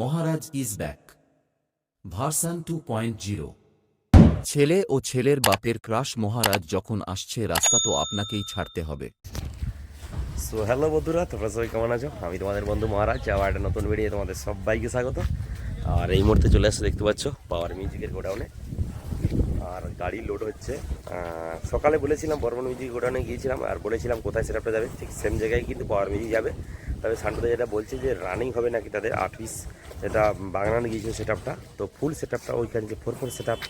Maharaj is back. Version two point zero. ছেলে ও ছেলের বাপের ক্রাশ মহারাজ যখন আসছে রাস্তা তো আপনাকেই ছাড়তে হবে। সো হ্যালো বন্ধুরা তোমরা সবাই কেমন আছো? আমি তোমাদের বন্ধু মহারাজ আবার একটা নতুন ভিডিও তোমাদের সবাইকে স্বাগত। আর এই মুহূর্তে চলে আসছে দেখতে পাচ্ছ পাওয়ার মিউজিকের গোডাউনে আর গাড়ি লোড হচ্ছে। সকালে বলেছিলাম বর্মন মিউজিক গোডাউনে গিয়েছিলাম আর বলেছিলাম কোথায় সেটআপটা যাবে ঠিক সেম জায়গায় কিন্তু পাওয়ার মিউজিক যাবে। তবে সান্টুদা যেটা বলছে যে রানিং হবে নাকি তাদের আট পিস যেটা বাগনানে গিয়েছিল সেটআপটা তো ফুল সেটআপটা ওইখানে যে ফোর ফোর সেটআপ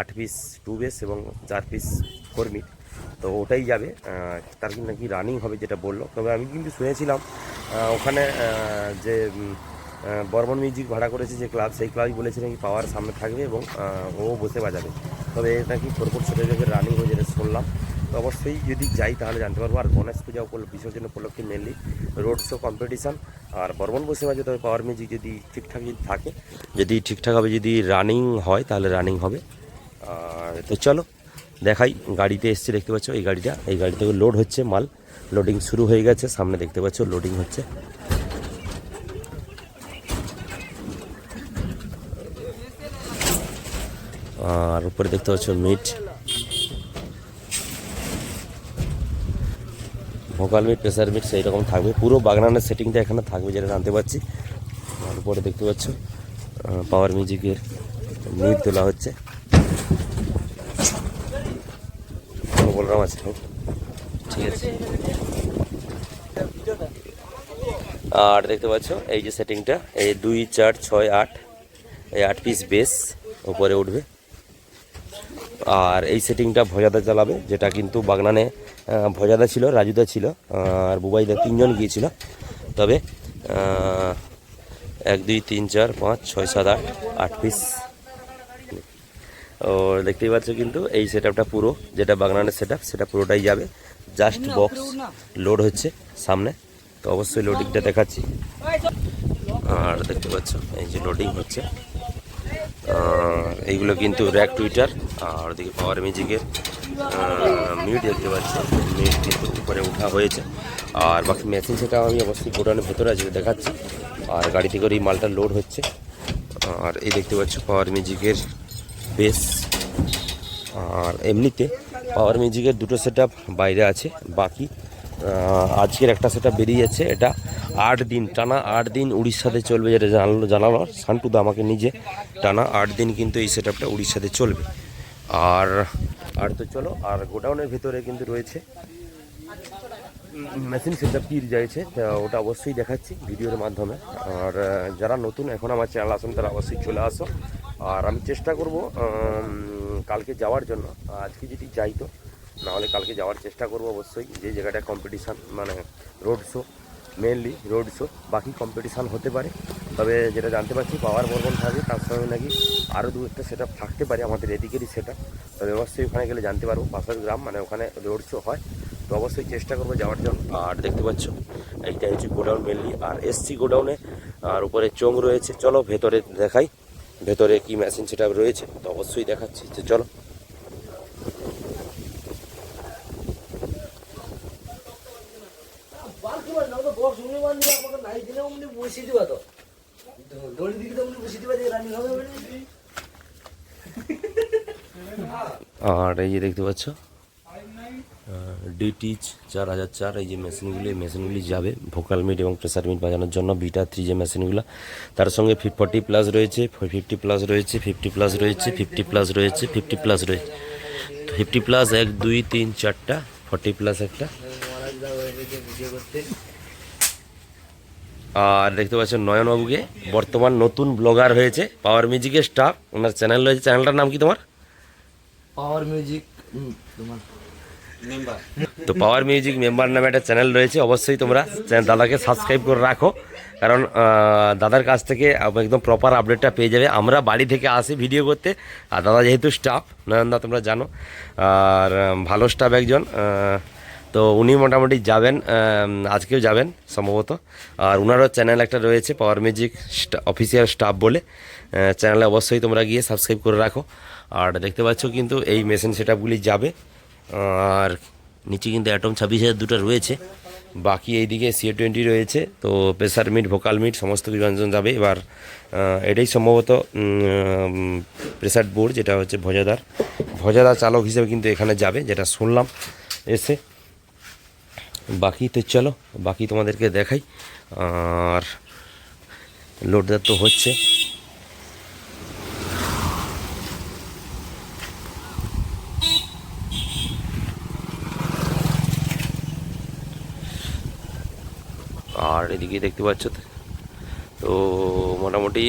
আট পিস টু বেস এবং চার পিস ফোর মিট তো ওটাই যাবে। তার কিন্তু নাকি রানিং হবে যেটা বলল। তবে আমি কিন্তু শুনেছিলাম ওখানে যে বর্মন মিউজিক ভাড়া করেছে যে ক্লাব, সেই ক্লাবই বলেছে নাকি পাওয়ার সামনে থাকবে এবং ও বসে বাজাবে। তবে নাকি ফোরফোর সেটা যাবে রানিং হয়ে যেটা শুনলাম। তো অবশ্যই যদি যাই তাহলে জানতে পারব। আর গণেশ পূজা উপলক্ষে বিসর্জন উপলক্ষে মেনলি রোড শো কম্পিটিশান আর বর্মন বসে বাজে, তবে পাওয়ার মিউজিক যদি ঠিকঠাক যদি থাকে, যদি ঠিকঠাকভাবে যদি রানিং হয়, তাহলে রানিং হবে। আর তো চলো, দেখাই। গাড়িতে এসছে, দেখতে পাচ্ছ এই গাড়িটা। এই গাড়ি থেকে লোড হচ্ছে মাল। লোডিং শুরু হয়ে গেছে, সামনে দেখতে পাচ্ছ লোডিং হচ্ছে। আর উপরে দেখতে পাচ্ছ meet. Vocal meet, pressure meet সেই রকম থাকবে। পুরো বাগনানের সেটিংটা এখানে থাকবে, যেটা জানতে পারছি। আর উপরে দেখতে পাচ্ছ পাওয়ার মিউজিকের মিট তোলা হচ্ছে। বলরাম আছে ঠিক আছে। আর দেখতে পাচ্ছ, এই যে সেটিংটা, এই দুই, চার, ছয়, আট, এই আট পিস বেস উপরে উঠবে। আর এই সেটিংটা ভজাদা চালাবে, যেটা কিন্তু বাগনানে ভজাদা ছিল, রাজুদা ছিল, আর বুবাইদা তিনজন গিয়েছিল। তবে এক, দুই, তিন, চার, পাঁচ, ছয়, সাত, আট আট পিস ও, দেখতেই পাচ্ছ কিন্তু এই সেট আপটা পুরো, যেটা বাগনানের সেট সেটা পুরোটাই যাবে। জাস্ট বক্স লোড হচ্ছে সামনে, তো অবশ্যই লোডিংটা দেখাচ্ছি। আর দেখতে পাচ্ছ, এই যে লোডিং হচ্ছে। এইগুলো কিন্তু র্যাক টুইটার, আর ওদিকে পাওয়ার মিউজিকের মিট দেখতে পাচ্ছি। মিট কিন্তু উপরে উঠা হয়েছে। আর বাকি মেশিন সেটা আমি অবশ্যই গোডাউনের ভেতরে আছে দেখাচ্ছি। আর গাড়িতে করে এই মালটা লোড হচ্ছে। আর এই দেখতে পাচ্ছ পাওয়ার মিউজিকের বেস। আর এমনিতে পাওয়ার মিউজিকের দুটো সেট বাইরে আছে, বাকি আজকের একটা সেট বেরিয়ে যাচ্ছে, এটা আট দিন টানা আট দিন উড়িষ্যাতে চলবে যেটা জানালো জানালো সান্টুদা আমাকে নিজে টানা আট দিন কিন্তু এই সেট আপটা উড়িষ্যাতে চলবে। আর আর তো চলো, আর গোডাউনের ভিতরে কিন্তু রয়েছে মেশিন সেটআপ কি যাইছে ওটা অবশ্যই দেখাচ্ছি ভিডিওর মাধ্যমে। আর যারা নতুন এখন আমার চ্যানেল আসুন, তারা অবশ্যই চলে আসো। আর আমি চেষ্টা করব কালকে যাওয়ার জন্য। আজকে যদি যাই তো, নাহলে কালকে যাওয়ার চেষ্টা করব অবশ্যই। যে জায়গাটা কম্পিটিশান মানে road show mainly road show বাকি কম্পিটিশান হতে পারে, তবে যেটা জানতে পারছি পাওয়ার বর্বন থাকবে, তার সঙ্গে নাকি আরও দু একটা সেট থাকতে পারে আমাদের এদিকেরই সেটা তবে অবশ্যই ওখানে গেলে জানতে পারব, পাশের গ্রাম মানে ওখানে রোড শো হয়। তো অবশ্যই চেষ্টা করব যাওয়ার জন্য। আর দেখতে পাচ্ছ, এইটা হচ্ছে গোডাউন মেনলি আর এসসি গোডাউনে, আর উপরে চোং রয়েছে। চলো ভেতরে দেখাই, ভেতরে কি মেশিন সেটা রয়েছে। তো অবশ্যই দেখাচ্ছি, তো চলো বক্স উনি বান্ধি আমাকে নাই দিলে অমনি বসিয়ে দিবা তো। দড়ি দিকে তো অমনি বসিয়ে দিবা যে রানিং হবে আর এই যে দেখতে পাচ্ছ ডিটিচ চার হাজার চার, এই যে মেশিনগুলি, এই মেশিনগুলি যাবে ভোকাল মিট এবং প্রেসার মিট বাজানোর জন্য। বিটা থ্রি যে মেশিনগুলো, তার সঙ্গে ফর্টি প্লাস রয়েছে ফিফটি প্লাস রয়েছে ফিফটি প্লাস রয়েছে ফিফটি প্লাস রয়েছে ফিফটি প্লাস রয়েছে। ফিফটি প্লাস এক, দুই, তিন, চারটা ফর্টি প্লাস একটা মহারাজ দা ওইদিকে ভিডিও করতে আর দেখতে পাচ্ছেন নয়নবাবুকে বর্তমান নতুন ব্লগার হয়েছে পাওয়ার মিউজিকের স্টাফ ওনার চ্যানেল রয়েছে। চ্যানেলটার নাম কি তোমার? পাওয়ার মিউজিক তোমার তো পাওয়ার মিউজিক মেম্বার নামে একটা চ্যানেল রয়েছে। অবশ্যই তোমরা দাদাকে সাবস্ক্রাইব করে রাখো। কারণ দাদার কাছ থেকে একদম প্রপার আপডেটটা পেয়ে যাবে। আমরা বাড়ি থেকে আসি ভিডিও করতে। আর দাদা যেহেতু স্টাফ নয়নদা তোমরা জানো। আর ভালো স্টাফ একজন। তো উনি মোটামুটি যাবেন আজকেও যাবেন সম্ভবত। আর ওনারও চ্যানেল একটা রয়েছে পাওয়ার মিউজিক অফিসিয়াল স্টাফ বলে। চ্যানেলে অবশ্যই তোমরা গিয়ে সাবস্ক্রাইব করে রাখো। আর দেখতে পাচ্ছ কিন্তু এই মেশিন সেটআপগুলি যাবে। আর নিচে কিন্তু অ্যাটম ছাব্বিশ হাজার দুটো রয়েছে। বাকি এইদিকে সিএ টোয়েন্টি রয়েছে। তো প্রেসার মিট ভোকাল মিট সমস্ত কিছু যাবে। এবার এটাই সম্ভবত প্রেসার বোর্ড যেটা হচ্ছে ভজাদার। ভজাদার চালক হিসেবে কিন্তু এখানে যাবে, যেটা শুনলাম এসে। বাকি তো চলো, বাকি তোমাদেরকে দেখাই আর লোডদার তো হচ্ছে আর এদিকে দেখতে পাচ্ছ তো। মোটামুটি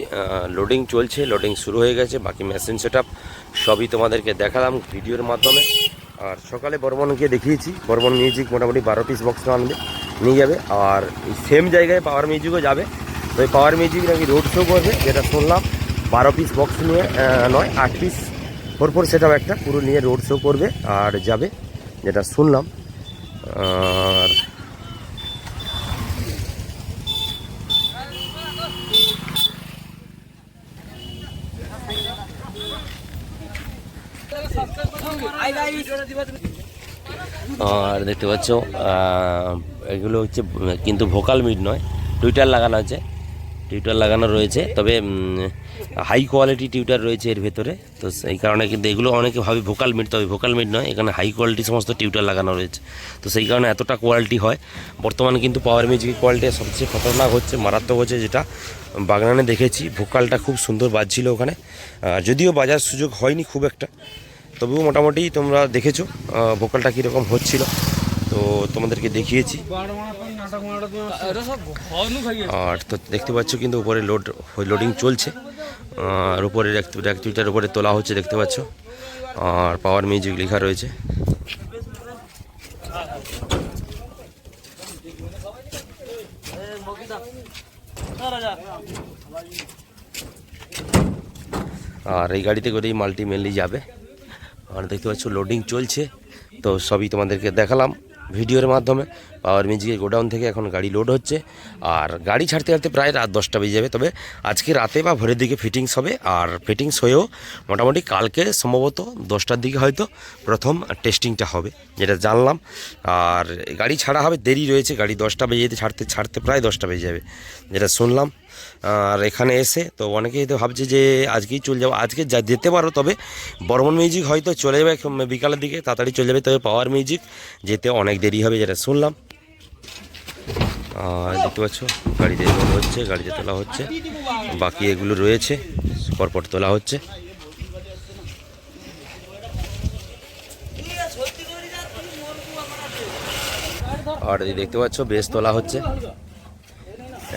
লোডিং চলছে লোডিং শুরু হয়ে গেছে, বাকি মেশিন সেট সবই তোমাদেরকে দেখালাম ভিডিওর মাধ্যমে আর সকালে বর্মনকে দেখিয়েছি। বর্মন মিউজিক মোটামুটি বারো পিস বক্স আনবে নিয়ে যাবে। আর সেম জায়গায় পাওয়ার মিউজিকও যাবে। তো পাওয়ার মিউজিক নাকি রোড শো করবে, যেটা শুনলাম। বারো পিস বক্স নিয়ে নয়, আট পিস ফোর ফোর সেট একটা, পুরো নিয়ে রোড শো করবে আর যাবে, যেটা শুনলাম। আর আর দেখতে পাচ্ছ এগুলো হচ্ছে, কিন্তু ভোকাল মিট নয় টুইটার লাগানো আছে টিউটার লাগানো রয়েছে, তবে হাই কোয়ালিটি টিউটার রয়েছে এর ভেতরে, তো সেই কারণে কিন্তু এগুলো অনেকে ভাবে ভোকাল মিট তবে ভোকাল মিট নয়, এখানে হাই কোয়ালিটি সমস্ত টিউটার লাগানো রয়েছে, তো সেই কারণে এতটা কোয়ালিটি হয়। বর্তমানে কিন্তু পাওয়ার মিউজিকের কোয়ালিটি সবচেয়ে খতরনাক হচ্ছে, মারাত্মক হচ্ছে যেটা বাগনানে দেখেছি ভোকালটা খুব সুন্দর বাজছিল ওখানে যদিও বাজার সুযোগ হয়নি খুব একটা তবুও মোটামুটি তোমরা দেখেছ ভোকালটা কীরকম হচ্ছিল। তো তোমাদেরকে দেখিয়েছি। আর তো দেখতে পাচ্ছ কিন্তু উপরে লোড লোডিং চলছে। আর উপরে এক দুইটার উপরে তোলা হচ্ছে, দেখতে পাচ্ছ। আর পাওয়ার মিউজিক লেখা রয়েছে। আর এই গাড়িতে করেই মাল্টি মেনলি যাবে। আর দেখতে পাচ্ছ লোডিং চলছে। তো সবই তোমাদেরকে দেখালাম ভিডিওর মাধ্যমে। পাওয়ার মিউজিকের গোডাউন থেকে এখন গাড়ি লোড হচ্ছে আর গাড়ি ছাড়তে ছাড়তে প্রায় রাত দশটা বেজে যাবে। তবে আজকে রাতে বা ভোরের দিকে ফিটিংস হবে আর ফিটিংস হয়েও মোটামুটি কালকে সম্ভবত দশটার দিকে হয়তো প্রথম টেস্টিংটা হবে, যেটা জানলাম। আর গাড়ি ছাড়া হবে, দেরি রয়েছে। গাড়ি দশটা বেজে যেতে ছাড়তে ছাড়তে প্রায় দশটা বেজে যাবে, যেটা শুনলাম। আর এখানে এসে তো অনেকেই তো ভাবছে যে আজকেই চলে যাব। আজকে যা যেতে পারো, তবে বর্মন মিউজিক হয়তো চলে যাবে বিকালের দিকে তাড়াতাড়ি চলে যাবে। তবে পাওয়ার মিউজিক যেতে অনেক দেরি হবে, যেটা শুনলাম। দেখতে পাচ্ছ? গাড়িতে লোড হচ্ছে, গাড়িতে তোলা হচ্ছে। বাকি এগুলো রয়েছে, পরপর তোলা হচ্ছে। আর দেখতে পাচ্ছ, বেশ তোলা হচ্ছে।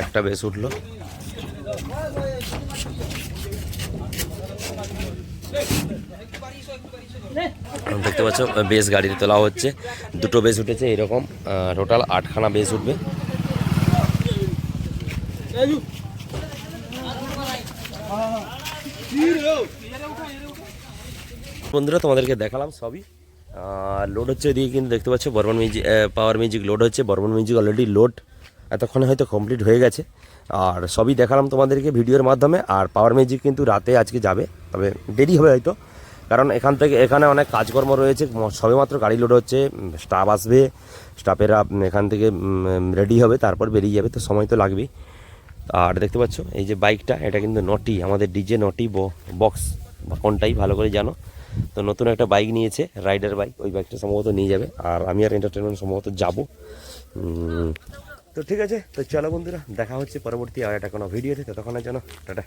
একটা বেশ উঠল। দেখতে পাচ্ছ, বেশ গাড়িতে তোলা হচ্ছে। দুটো বেশ উঠেছে, এরকম টোটাল আটখানা বেশ উঠবে। বন্ধুরা, তোমাদেরকে দেখালাম সবই। লোড হচ্ছে এদিকে কিন্তু দেখতে পাচ্ছ Barman music power music load হচ্ছে। বর্মন মিউজিক অলরেডি লোড এতক্ষণে হয়তো কমপ্লিট হয়ে গেছে। আর সবই দেখালাম তোমাদেরকে ভিডিওর মাধ্যমে। আর পাওয়ার মিউজিক কিন্তু রাতে আজকে যাবে, তবে দেরি হবে হয়তো। কারণ এখান থেকে এখানে অনেক কাজকর্ম রয়েছে। সবেমাত্র গাড়ি লোড হচ্ছে স্টাফ আসবে স্টাফেরা এখান থেকে রেডি হবে, তারপর বেরিয়ে যাবে। তো সময় তো লাগবেই। আর দেখতে পাচ্ছ, এই যে বাইকটা, এটা কিন্তু নটি, আমাদের ডিজে নটি বক্স বা কোনটাই ভালো করে জানো। তো নতুন একটা বাইক নিয়েছে, রাইডার বাইক, ওই বাইকটা সম্ভবত নিয়ে যাবে। আর আমি আর এন্টারটেনমেন্ট সম্ভবত যাব। তো ঠিক আছে, তো চলো বন্ধুরা, দেখা হচ্ছে পরবর্তী আর একটা কোনো ভিডিওতে ততক্ষণের জন্য, টাটা।